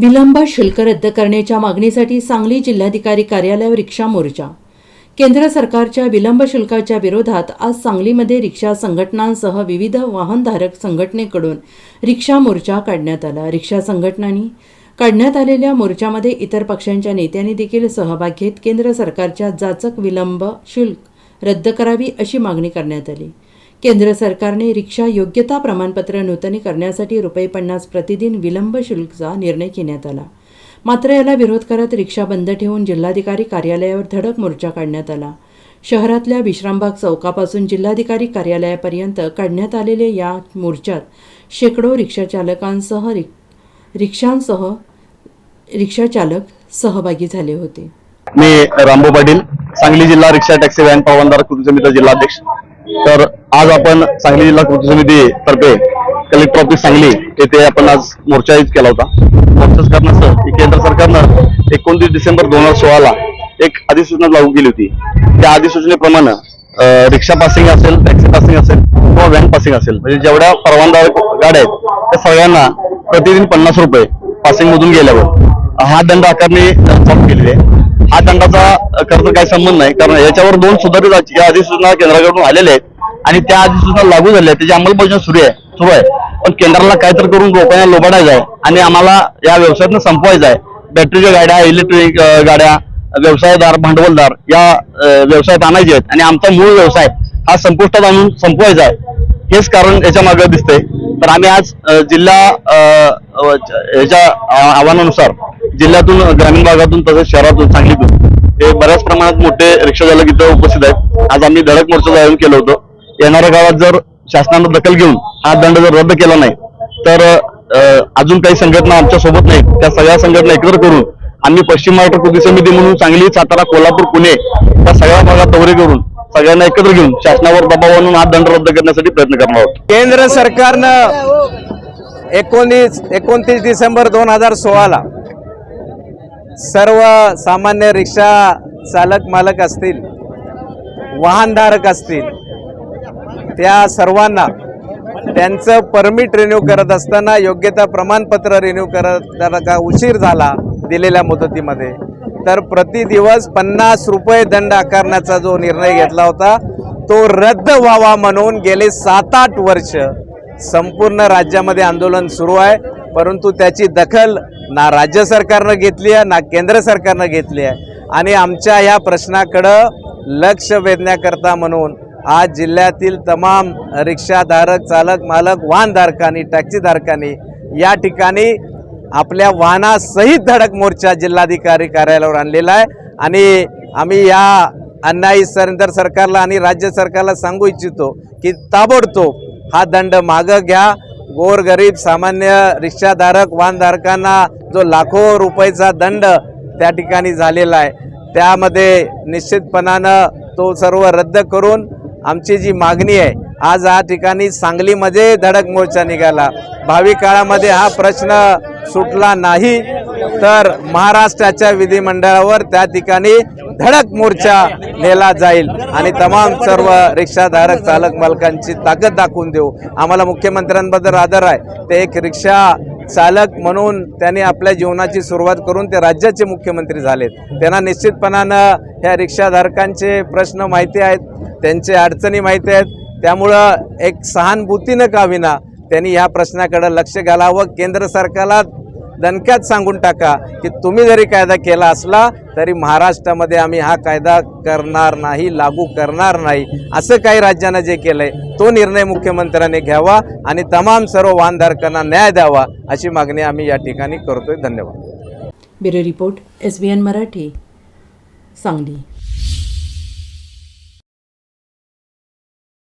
विलंब शुल्क रद्द करण्याच्या मागणीसाठी सांगली जिल्हाधिकारी कार्यालयावर रिक्षा मोर्चा. केंद्र सरकारच्या विलंब शुल्काच्या विरोधात आज सांगलीमध्ये रिक्षा संघटनांसह विविध वाहनधारक संघटनेकडून रिक्षा मोर्चा काढण्यात आला. रिक्षा संघटनांनी काढण्यात आलेल्या मोर्चामध्ये इतर पक्षांच्या नेत्यांनी देखील सहभाग घेत केंद्र सरकारच्या जाचक विलंब शुल्क रद्द करावी अशी मागणी करण्यात आली. केंद्र सरकारने रिक्षा योग्यता प्रमाणपत्र नूतनीकरणासाठी रुपये पन्नास प्रतिदिन विलंब शुल्कचा निर्णय घेण्यात आला. मात्र याला विरोध करत रिक्षा बंद ठेवून जिल्हाधिकारी कार्यालयावर धडक मोर्चा काढण्यात आला. शहरातल्या विश्रामबाग चौकापासून जिल्हाधिकारी कार्यालयापर्यंत काढण्यात आलेल्या या मोर्चात शेकडो रिक्षाचालकांसह रिक्षांसह रिक्षाचालक सहभागी झाले होते. मी रामबो पाटील सांगली जिल्हा रिक्षा टॅक्सी व्हॅन परवानदार कृती समिती जिल्हाध्यक्ष. तर आज आपण सांगली जिल्हा कृती समिती तर्फे कलेक्टर ऑफिस सांगली येथे आपण आज मोर्चा आयोजित केला होता. मोर्चाच कारणास्तव की केंद्र सरकारनं एकोणतीस डिसेंबर दोन हजार सोळाला एक अधिसूचना लागू केली होती. त्या अधिसूचनेप्रमाणे रिक्षा पासिंग असेल टॅक्सी पासिंग असेल किंवा व्हॅन पासिंग असेल म्हणजे जेवढ्या परवानदार गाड्या आहेत त्या सगळ्यांना प्रतिदिन पन्नास रुपये पासिंग मधून गेल्यावर. हा दंड आकारणी चालू केलेली आहे. हा दंडाचा अ, खरं काही संबंध नाही. कारण याच्यावर दोन सुधारित या अधिसूचना केंद्राकडून आलेल्या आहेत. आणि त्या अधिसूचना लागू झाल्या. आहेत त्याची अंमलबजावणी सुरू आहे. सुरू आहे. पण केंद्राला काहीतरी करून लोकांना लोबाडायचं आहे. आणि आम्हाला या व्यवसायातनं संपवायचं आहे. बॅटरीच्या गाड्या इलेक्ट्रिक गाड्या व्यवसायदार भांडवलदार या व्यवसायात आणायचे आहेत. आणि आमचा मूळ व्यवसाय हा संपुष्टात आणून संपवायचा आहे. हेच कारण याच्या मागे दिसतंय. तर आम्ही आज जिल्हा याच्या आव्हानानुसार जिल्ह्यातून ग्रामीण भागातून तसेच शहरातून सांगलीतून हे बऱ्याच प्रमाणात मोठे रिक्षा चालक इथं उपस्थित आहेत. आज आम्ही धडक मोर्चाचं आयोजन केलं होतं. येणाऱ्या गावात जर शासनानं दखल घेऊन हा दंड जर रद्द केला नाही तर अजून काही संघटना आमच्यासोबत नाहीत. त्या सगळ्या संघटना एकत्र करून आम्ही पश्चिम महाराष्ट्र कृती समिती म्हणून सांगली सातारा कोल्हापूर पुणे या सगळ्या भागात दौरे करून सगळ्यांना एकत्र घेऊन शासनावर दबाव आणून हा दंड रद्द करण्यासाठी प्रयत्न करणार आहोत. केंद्र सरकारनं एकोणीस एकोणतीस डिसेंबर दोन हजार सोळाला सर्व सामान्य रिक्षा चालक मालक असतील वाहनधारक असतील त्या सर्वांना त्यांचं परमिट रिन्यू करत असताना योग्यता प्रमाणपत्र रिन्यू करत का उशीर झाला दिलेल्या मुदतीमध्ये. तर प्रति दिवस पन्नास रुपये दंड आकारण्याचा जो निर्णय घेतला होता तो रद्द व्हावा म्हणून गेले सात आठ वर्ष संपूर्ण राज्यामध्ये आंदोलन सुरू आहे. परंतु त्याची दखल ना राज्य सरकारनं घेतली आहे ना केंद्र सरकारनं घेतली आहे. आणि आमच्या या प्रश्नाकडं लक्ष वेधण्याकरता म्हणून आज जिल्ह्यातील तमाम रिक्षाधारक चालक मालक वाहनधारकांनी टॅक्सीधारकांनी या ठिकाणी आपल्या वाहनासहित धडक मोर्चा जिल्हाधिकारी कार्यालयावर आणलेला आहे. आणि आम्ही या अन्यायी सरेंद्र सरकारला आणि राज्य सरकारला सांगू इच्छितो की ताबडतोब हा दंड मागं घ्या. गोरगरीब सामान्य रिक्षाधारक वाहनधारकांना जो लाखो रुपयेचा दंड त्या ठिकाणी झालेला आहे. त्यामध्ये निश्चितपणानं तो सर्व रद्द करून आमची जी मागणी आहे आज या ठिकाणी सांगलीमध्ये धडक मोर्चा निघाला. भावी काळामध्ये हा प्रश्न सुटला नाही. तर महाराष्ट्राच्या विधिमंडळावर त्या ठिकाणी धडक मोर्चा नेला जाईल. आणि तमाम सर्व रिक्षाधारक चालक मालकांची ताकद दाखवून देऊ. आम्हाला मुख्यमंत्र्यांबद्दल आदर आहे. ते एक रिक्षा चालक म्हणून त्यांनी आपल्या जीवनाची सुरुवात करून ते राज्याचे मुख्यमंत्री झालेत. त्यांना निश्चितपणानं ह्या रिक्षाधारकांचे प्रश्न माहिती आहेत त्यांचे अडचणी माहिती आहेत. त्यामुळं एक सहानुभूतीनं का विना त्यांनी ह्या प्रश्नाकडे लक्ष घालावं. केंद्र सरकारला दणक्यात सांगून टाका की तुम्ही जरी कायदा केला असला तरी महाराष्ट्रामध्ये आम्ही हा कायदा करणार नाही लागू करणार नाही. असं काही राज्यानं जे केलंय तो निर्णय मुख्यमंत्र्यांनी घ्यावा आणि तमाम सर्व वाहनधारकांना न्याय द्यावा अशी मागणी आम्ही या ठिकाणी करतोय. धन्यवाद. Bureau report S B N Marathi Sangli.